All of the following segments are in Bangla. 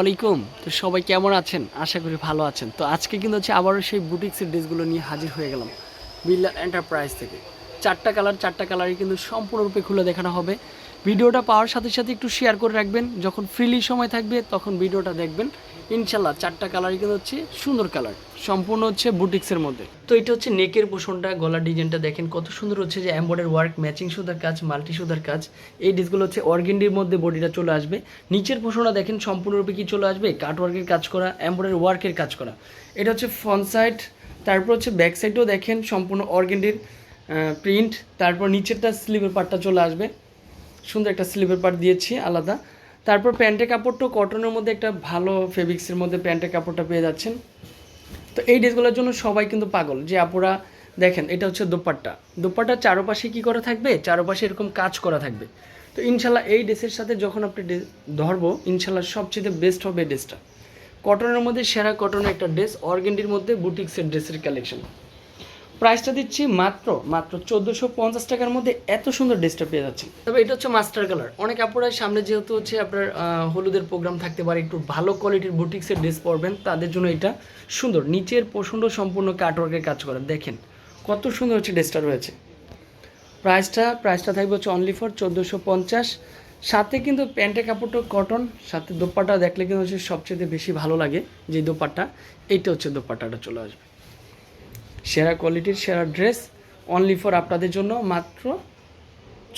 আলাইকুম তো সবাই কেমন আছেন? আশা করি ভালো আছেন। তো আজকে কিন্তু হচ্ছে আবারও সেই বুটিক্সের ড্রেসগুলো নিয়ে হাজির হয়ে গেলাম বিল্লা এন্টারপ্রাইজ থেকে। চারটা কালার চারটা কালারই কিন্তু সম্পূর্ণরূপে খুলে দেখানো হবে। ভিডিওটা পাওয়ার সাথে সাথে একটু শেয়ার করে রাখবেন। যখন ফ্রিলি সময় থাকবে, তখন ভিডিওটা দেখবেন। ইনশাল্লাহ চারটা কালারই কিন্তু হচ্ছে সুন্দর কালার সম্পূর্ণ হচ্ছে বুটিক্সের মধ্যে। তো এটা হচ্ছে নেকের পোষণটা, গলার ডিজাইনটা দেখেন, কত সুন্দর হচ্ছে যে এম্বয়ডারি ওয়ার্ক ম্যাচিং সুতার কাজ মাল্টি সুদার কাজ। এই ডিসগুলো হচ্ছে অর্গেন্ডির মধ্যে বডিটা চলে আসবে। নিচের পোষণটা দেখেন, সম্পূর্ণরূপে কি চলে আসবে? কাট ওয়ার্কের কাজ করা এম্বয়ডারি ওয়ার্কের কাজ করা। এটা হচ্ছে ফ্রন্ট সাইড তারপর হচ্ছে ব্যাক সাইডও দেখেন, সম্পূর্ণ অর্গেন্ডির প্রিন্ট তারপর নিচেরটা স্লিভের পার্টটা চলে আসবে। সুন্দর একটা স্লিভের পার্ট দিয়েছি, আলাদা। তারপর প্যান্টের কাপড়টাও কটনের মধ্যে একটা ভালো ফেব্রিক্সের মধ্যে প্যান্টের কাপড়টা পেয়ে যাচ্ছেন। তো এই ড্রেসগুলোর জন্য সবাই কিন্তু পাগল যে আপুরা, দেখেন এটা হচ্ছে দোপাট্টা। দোপাট্টার চারপাশে কি করা থাকবে? চারপাশে এরকম কাজ করা থাকবে। তো ইনশাল্লাহ এই ড্রেসের সাথে যখন আপনি ধরবো, ইনশাল্লাহ সবচেয়ে বেস্ট হবে ড্রেসটা। কটনের মধ্যে সেরা কটনের একটা ড্রেস অর্গেন্ডির মধ্যে বুটিক্সের ড্রেসের কালেকশন প্রাইসটা দিচ্ছি মাত্র মাত্র চোদ্দোশো পঞ্চাশ টাকার মধ্যে এত সুন্দর ড্রেসটা পেয়ে যাচ্ছি তবে এটা হচ্ছে মাস্টার কালার। অনেক আপুরাই সামনে যেহেতু হচ্ছে আপনার হলুদের প্রোগ্রাম থাকতে পারে, একটু ভালো কোয়ালিটির বুটিক্সের ড্রেস পরবেন, তাদের জন্য এটা সুন্দর। নিচের প্রচণ্ড সম্পূর্ণ কাটওয়ার্কের কাজ করেন দেখেন কত সুন্দর হচ্ছে ড্রেসটা রয়েছে। প্রাইসটা প্রাইসটা থাকবে হচ্ছে অনলি ফর চোদ্দোশো পঞ্চাশ। সাথে কিন্তু প্যান্টের কাপড়টা কটন সাথে দোপাট্টা দেখলে কিন্তু হচ্ছে সবচেয়ে বেশি ভালো লাগে যে দোপাট্টা। এইটা হচ্ছে দোপাট্টাটা চলে আসবে। সেরা কোয়ালিটির, সেরা ড্রেস অনলি ফর আপনাদের জন্য মাত্র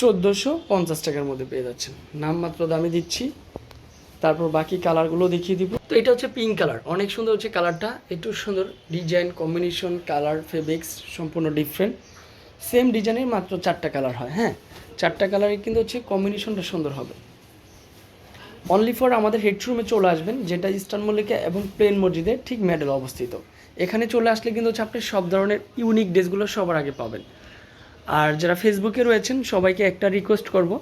চোদ্দোশো পঞ্চাশ টাকার মধ্যে পেয়ে যাচ্ছেন। নাম মাত্র দামে দিচ্ছি, তারপর বাকি কালারগুলো দেখিয়ে দিব। তো এটা হচ্ছে পিঙ্ক কালার অনেক সুন্দর হচ্ছে কালারটা একটু সুন্দর ডিজাইন কম্বিনেশন কালার ফেব্রিক্স সম্পূর্ণ ডিফারেন্ট সেম ডিজাইনের মাত্র চারটা কালার হয় হ্যাঁ? চারটা কালারের কিন্তু হচ্ছে কম্বিনেশনটা সুন্দর হবে। অনলি ফর আমাদের হেডরুমে চলে আসবেন, যেটা ইস্টার্ন মল্লিকা এবং প্লেন মসজিদের ঠিক মেডেল অবস্থিত। এখানে চলে আসলে কিন্তু হচ্ছে আপনি সব ধরনের ইউনিক ড্রেসগুলো সবার আগে পাবেন। আর যারা ফেসবুকে রয়েছেন, সবাইকে একটা রিকোয়েস্ট করব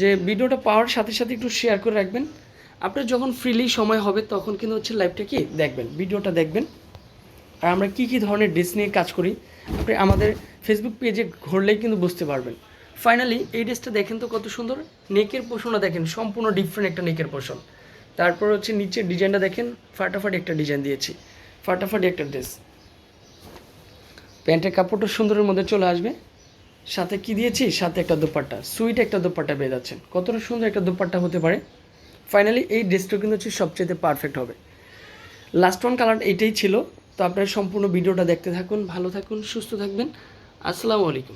যে ভিডিওটা পাওয়ার সাথে সাথে একটু শেয়ার করে রাখবেন। আপনার যখন ফ্রিলি সময় হবে, তখন কিন্তু হচ্ছে লাইভটা কি দেখবেন, ভিডিওটা দেখবেন। আর আমরা কী কী ধরনের ড্রেস নিয়ে কাজ করি, আপনি আমাদের ফেসবুক পেজে ঘুরলেই কিন্তু বুঝতে পারবেন। ফাইনালি এই ড্রেসটা দেখেন তো কত সুন্দর, নেকের পোষণটা দেখেন, সম্পূর্ণ ডিফারেন্ট একটা নেকের পোষণ। তারপর হচ্ছে নিচের ডিজাইনটা দেখেন, ফাটাফাটি একটা ডিজাইন দিয়েছি। ফাটাফাটি একটা ড্রেস। প্যান্টের কাপড়টা সুন্দরের মধ্যে চলে আসবে। সাথে কি দিয়েছি? সাথে একটা দোপাট্টা। সুইট একটা দোপাট্টা পেয়ে যাচ্ছেন। কতটা সুন্দর একটা দোপাট্টা হতে পারে। ফাইনালি এই ড্রেসটা কিন্তু হচ্ছে সবচেয়ে পারফেক্ট হবে। লাস্ট ওয়ান কালার এইটাই ছিল। তো আপনারা সম্পূর্ণ ভিডিওটা দেখতে থাকুন, ভালো থাকুন, সুস্থ থাকবেন। আসসালামু আলাইকুম।